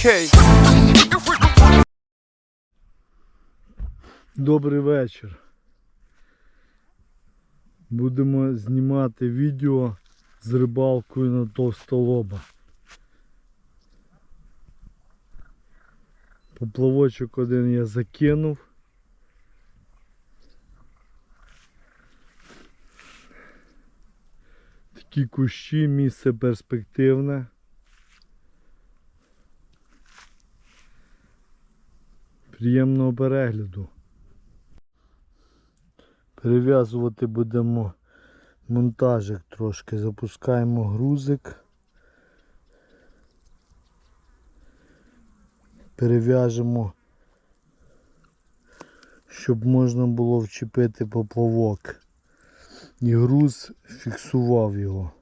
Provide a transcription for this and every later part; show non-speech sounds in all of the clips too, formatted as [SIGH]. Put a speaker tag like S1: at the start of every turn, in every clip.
S1: окей. Добрий вечір. Будемо знімати відео з рибалкою на товстолоба. Поплавочок один я закинув. Такі кущі, місце перспективне. Приємного перегляду. Перев'язувати будемо монтажик трошки. Запускаємо грузик. Перев'яжемо, щоб можна було вчепити поплавок. І груз фіксував його.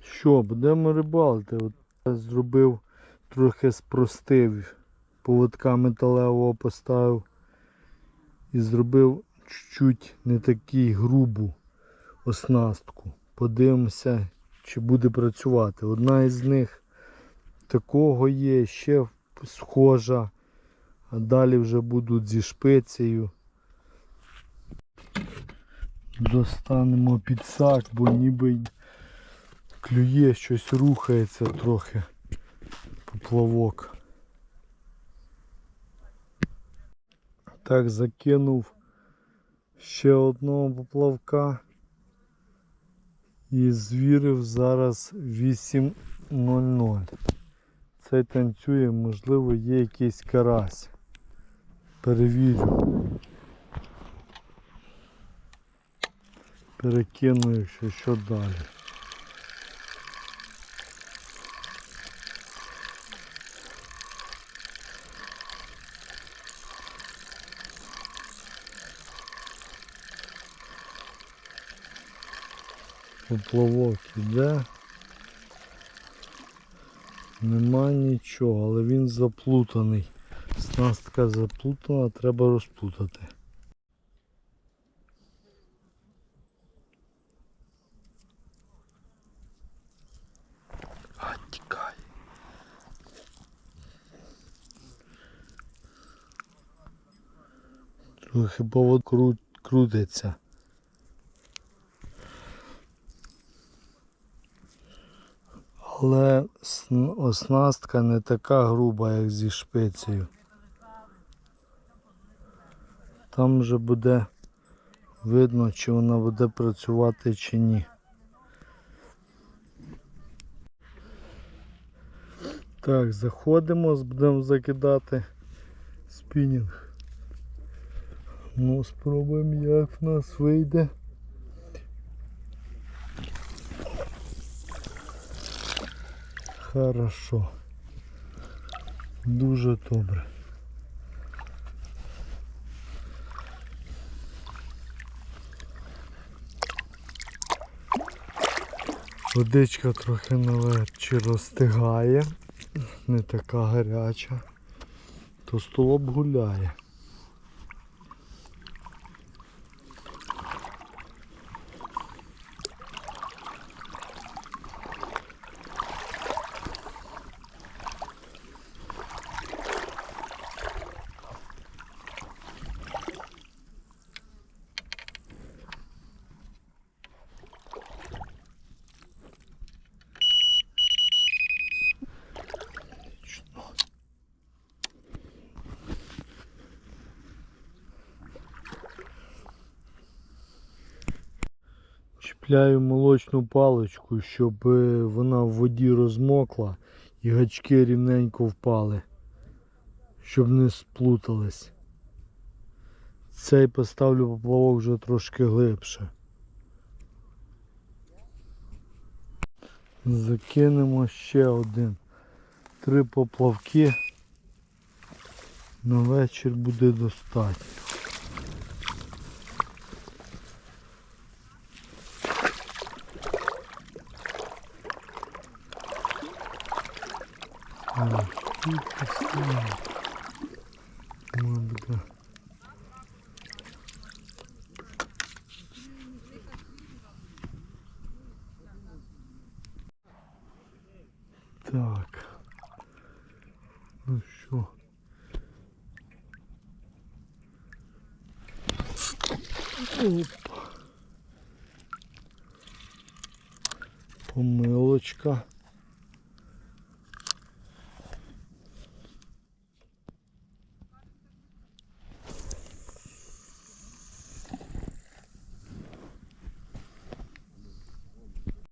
S1: Що, будемо рибалити? Зробив, трохи спростив поводка металевого поставив і зробив чуть-чуть не таку грубу оснастку. Подивимося, чи буде працювати. Одна із них такого є, ще схожа, а далі вже будуть зі шпицею. Достанемо підсак, бо ніби клює, щось рухається трохи поплавок. Так, закинув ще одного поплавка і звірив зараз 8.00. Цей танцює, можливо, є якийсь карась. Перевірю. Перекину, якщо що далі. Поплавок іде. Нема нічого, але він заплутаний. Снастка заплутана, треба розплутати. А, тікай. Трохи повод крутиться. Але оснастка не така груба, як зі шпицею. Там вже буде видно, чи вона буде працювати чи ні. Так, заходимо, будемо закидати спінінг. Ну, спробуємо, як в нас вийде. Хорошо. Дуже добре. Водичка трохи навечі розстигає, не така гаряча, то столоб гуляє. Чіпляю молочну паличку, щоб е, вона в воді розмокла і гачки рівненько впали, щоб не сплутались. Цей поставлю поплавок вже трошки глибше. Закинемо ще один. Три поплавки. На вечір буде достатньо. А, тут поставим. Надо. Да. Так. Ну що? Опа. Помилочка.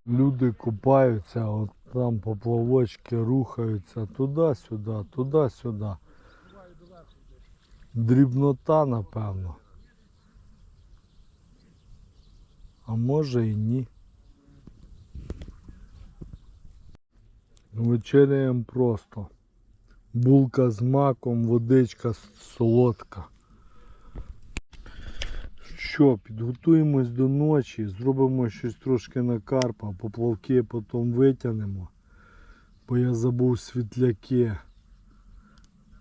S1: Люди купаються, от там поплавочки рухаються туди-сюди, туди-сюди. Дрібнота, напевно. А може і ні. Вечеряємо просто. Булка з маком, водичка солодка. Що, підготуємось до ночі, зробимо щось трошки на карпа, поплавки потім витягнемо. Бо я забув світляки.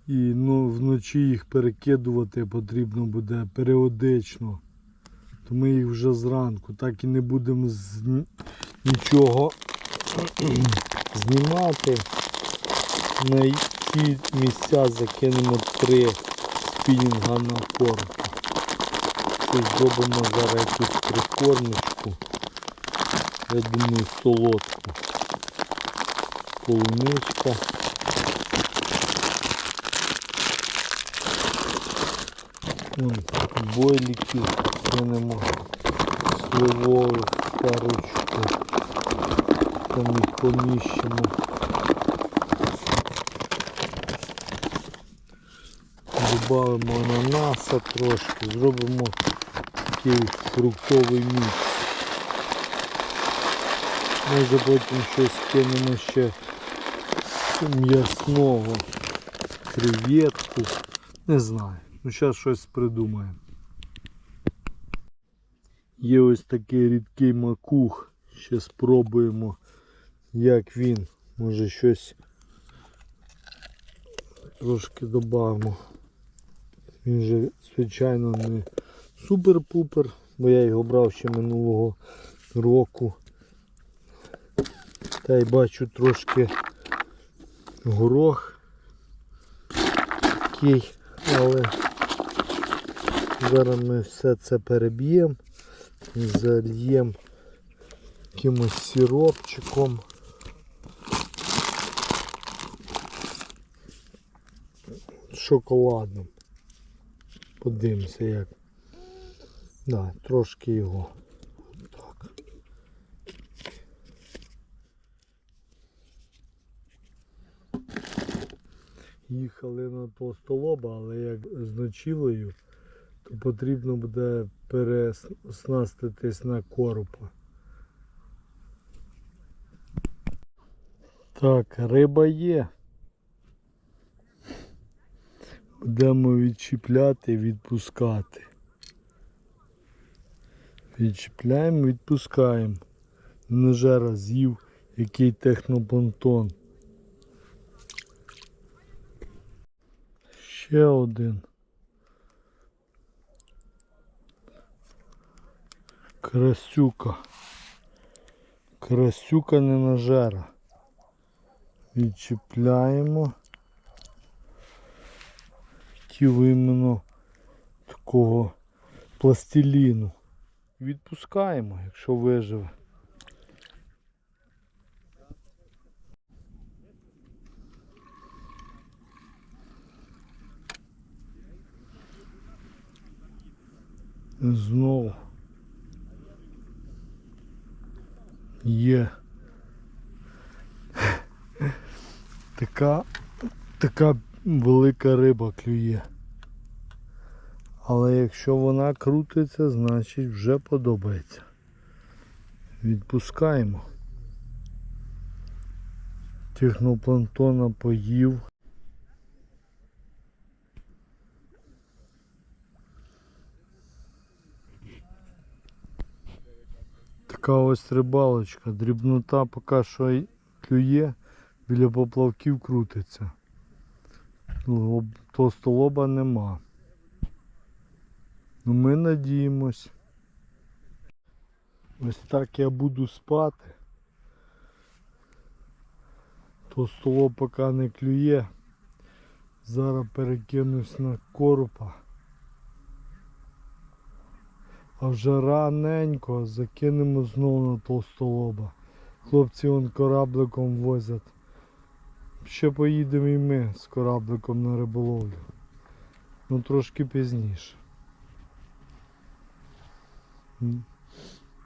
S1: І ну, вночі їх перекидувати потрібно буде періодично. То ми їх вже зранку так і не будемо з... нічого [CLEARS THROAT] знімати. На ці місця закинемо три спінінга на корм. Щось зробимо зараз якусь прикормочку. Я думаю солодку. Полуничка. Вон, бойліків кинемо сливових парочку. Там їх поміщимо. Добавимо ананаса трошки, зробимо такий фруктовий мікс. Може потім щось кинемо ще м'ясного, креветку. Не знаю. Ну зараз щось придумаємо. Є ось такий рідкий макух. Ще спробуємо, як він. Може щось трошки додамо. Він же, звичайно, не супер-пупер, бо я його брав ще минулого року. Та й бачу трошки горох такий, але зараз ми все це переб'ємо, зальємо якимось сиропчиком. Шоколадним. Подивимося як. Да, трошки його. Так. Їхали на толстолоба, але як з ночівлею, то потрібно буде переснаститись на коропа. Так, риба є. Будемо відчіпляти відпускати. Відчіпляємо, відпускаємо. Нежера з'їв який технопланктон. Ще один. Красюка. Красюка не нажера. Відчіпляємо. Хотів іменно такого пластиліну. Відпускаємо, якщо виживе. Знову. Є. [LAUGHS] Така, така велика риба клює. Але якщо вона крутиться, значить вже подобається. Відпускаємо. Технопланктона поїв. Така ось рибалочка. Дрібнота поки що клює, біля поплавків крутиться. Лоб- Толстолоба нема. Ну ми надіємось. Ось так я буду спати. Толстолоб поки не клює. Зараз перекинусь на коропа. А вже раненько закинемо знову на толстолоба. Хлопці вон корабликом возять. Ще поїдемо і ми з корабликом на риболовлю. Ну трошки пізніше.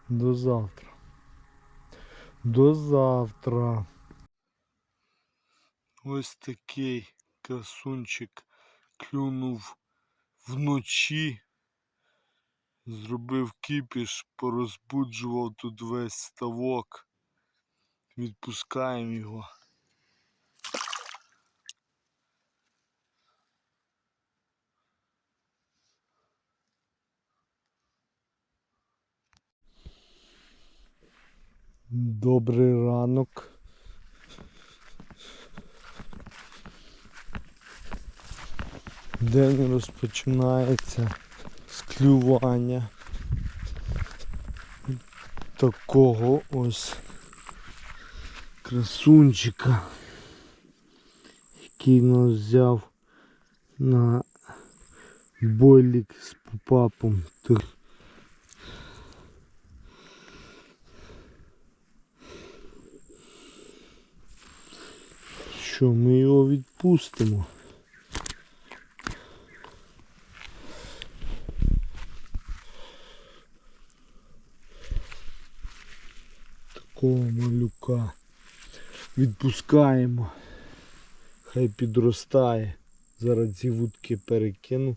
S1: До завтра. До завтра. Ось такий красунчик клюнув вночі. Зробив кіпіш, порозбуджував тут весь ставок. Відпускаємо його. Добрий ранок. День розпочинається з клювання такого ось красунчика, який нас взяв на бойлік з попапом. Тих Що, ми його відпустимо? Такого малюка відпускаємо. Хай підростає. Зараз ці вудки перекину